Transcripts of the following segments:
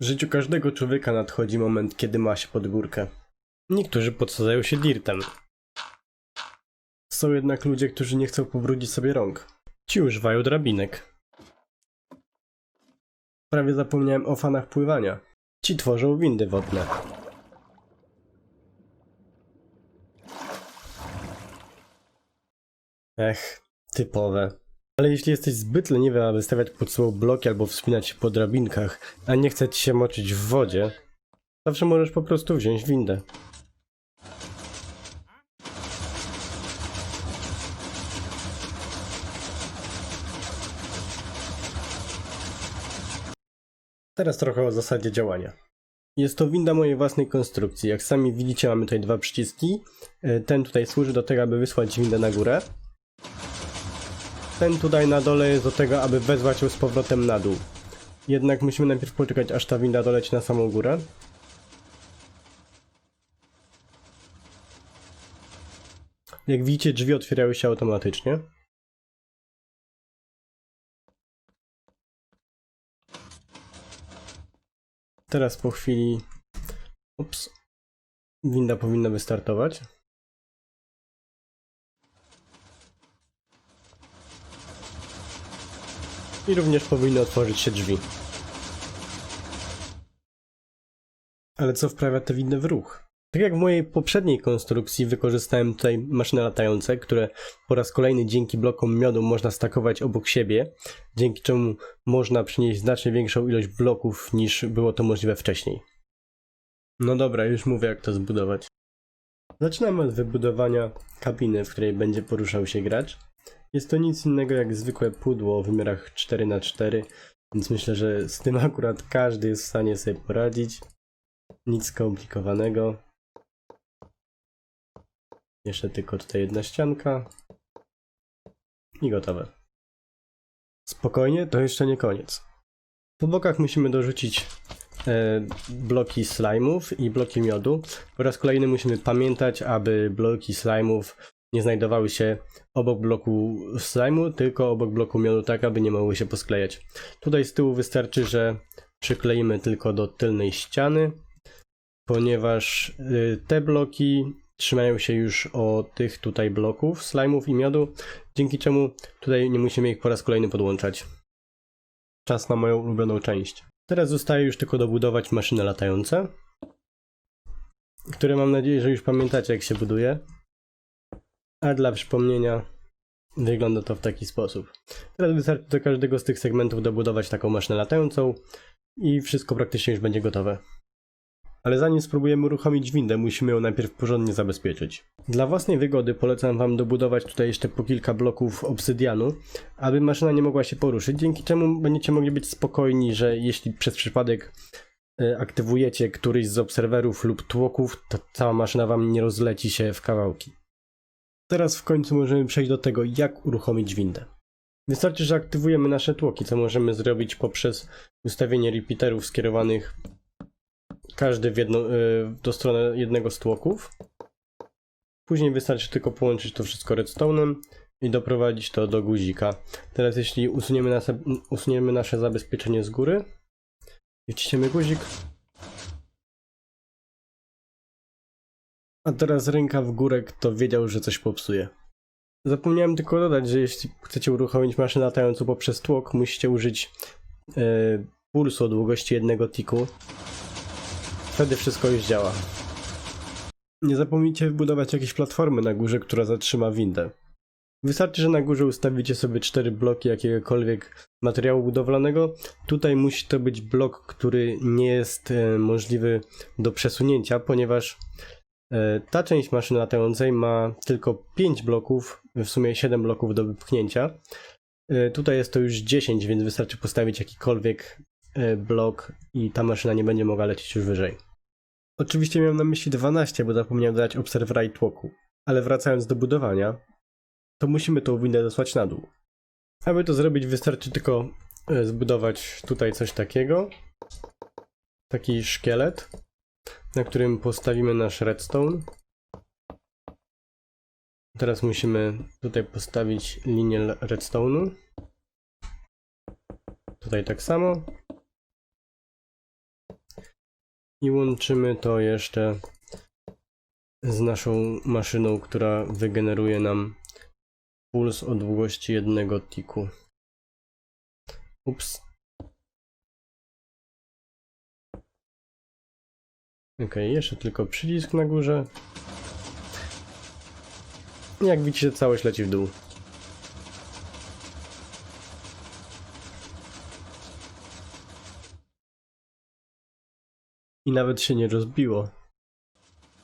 W życiu każdego człowieka nadchodzi moment, kiedy ma się pod górkę. Niektórzy podsadzają się dirtem. Są jednak ludzie, którzy nie chcą pobrudzić sobie rąk. Ci używają drabinek. Prawie zapomniałem o fanach pływania. Ci tworzą windy wodne. Ech, typowe. Ale jeśli jesteś zbyt leniwy, aby stawiać pod sobą bloki albo wspinać się po drabinkach, a nie chce ci się moczyć w wodzie, zawsze możesz po prostu wziąć windę. Teraz trochę o zasadzie działania. Jest to winda mojej własnej konstrukcji. Jak sami widzicie, mamy tutaj dwa przyciski. E, Ten tutaj służy do tego, aby wysłać windę na górę. Ten tutaj na dole jest do tego, aby wezwać ją z powrotem na dół. Jednak musimy najpierw poczekać, aż ta winda doleci na samą górę. Jak widzicie, drzwi otwierają się automatycznie. Teraz po chwili... Ups. Winda powinna wystartować. I również powinny otworzyć się drzwi. Ale co wprawia te windy w ruch? Tak jak w mojej poprzedniej konstrukcji wykorzystałem tutaj maszyny latające, które po raz kolejny dzięki blokom miodu można stakować obok siebie, dzięki czemu można przynieść znacznie większą ilość bloków niż było to możliwe wcześniej. No dobra, już mówię jak to zbudować. Zaczynamy od wybudowania kabiny, w której będzie poruszał się gracz. Jest to nic innego jak zwykłe pudło o wymiarach 4x4, więc myślę, że z tym akurat każdy jest w stanie sobie poradzić. Nic skomplikowanego. Jeszcze tylko tutaj jedna ścianka. I gotowe. Spokojnie, to jeszcze nie koniec. Po bokach musimy dorzucić e, bloki slime'ów i bloki miodu. Po raz kolejny musimy pamiętać, aby bloki slime'ów nie znajdowały się obok bloku slime'u, tylko obok bloku miodu, tak aby nie mogły się posklejać. Tutaj z tyłu wystarczy, że przykleimy tylko do tylnej ściany, ponieważ y, te bloki trzymają się już o tych tutaj bloków slime'ów i miodu, dzięki czemu tutaj nie musimy ich po raz kolejny podłączać. Czas na moją ulubioną część. Teraz zostaje już tylko dobudować maszyny latające, które mam nadzieję, że już pamiętacie jak się buduje. A dla przypomnienia wygląda to w taki sposób. Teraz wystarczy do każdego z tych segmentów dobudować taką maszynę latającą i wszystko praktycznie już będzie gotowe. Ale zanim spróbujemy uruchomić windę, musimy ją najpierw porządnie zabezpieczyć. Dla własnej wygody polecam Wam dobudować tutaj jeszcze po kilka bloków obsydianu, aby maszyna nie mogła się poruszyć, dzięki czemu będziecie mogli być spokojni, że jeśli przez przypadek e, aktywujecie któryś z obserwerów lub tłoków, to cała maszyna Wam nie rozleci się w kawałki. Teraz w końcu możemy przejść do tego, jak uruchomić windę. Wystarczy, że aktywujemy nasze tłoki, co możemy zrobić poprzez ustawienie repeaterów skierowanych każdy jedno, y, do strony jednego z tłoków. Później wystarczy tylko połączyć to wszystko redstone'em i doprowadzić to do guzika. Teraz jeśli usuniemy nasze, usuniemy nasze zabezpieczenie z góry i wciśniemy guzik, a teraz ręka w górę, kto wiedział, że coś popsuje. Zapomniałem tylko dodać, że jeśli chcecie uruchomić maszynę latającą poprzez tłok, musicie użyć e, pulsu o długości jednego tiku. Wtedy wszystko już działa. Nie zapomnijcie wbudować jakiejś platformy na górze, która zatrzyma windę. Wystarczy, że na górze ustawicie sobie cztery bloki jakiegokolwiek materiału budowlanego. Tutaj musi to być blok, który nie jest e, możliwy do przesunięcia, ponieważ ta część maszyny latającej ma tylko 5 bloków, w sumie 7 bloków do wypchnięcia. E, Tutaj jest to już 10, więc wystarczy postawić jakikolwiek e, blok i ta maszyna nie będzie mogła lecieć już wyżej. Oczywiście miałem na myśli 12, bo zapomniałem dodać obserwera i tłoku. Ale wracając do budowania, to musimy tą windę zesłać na dół. Aby to zrobić, wystarczy tylko e, zbudować tutaj coś takiego. Taki szkielet, na którym postawimy nasz redstone. Teraz musimy tutaj postawić linię redstone'u. Tutaj tak samo. I łączymy to jeszcze z naszą maszyną, która wygeneruje nam puls o długości jednego tiku. Ups. Ok, jeszcze tylko przycisk na górze. Jak widzicie, całość leci w dół. I nawet się nie rozbiło.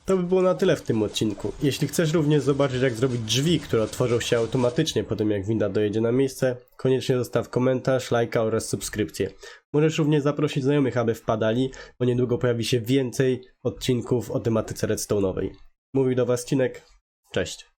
To by było na tyle w tym odcinku. Jeśli chcesz również zobaczyć jak zrobić drzwi, które otworzą się automatycznie po tym jak winda dojedzie na miejsce, koniecznie zostaw komentarz, lajka oraz subskrypcję. Możesz również zaprosić znajomych, aby wpadali, bo niedługo pojawi się więcej odcinków o tematyce redstone'owej. Mówił do Was Cinek, cześć.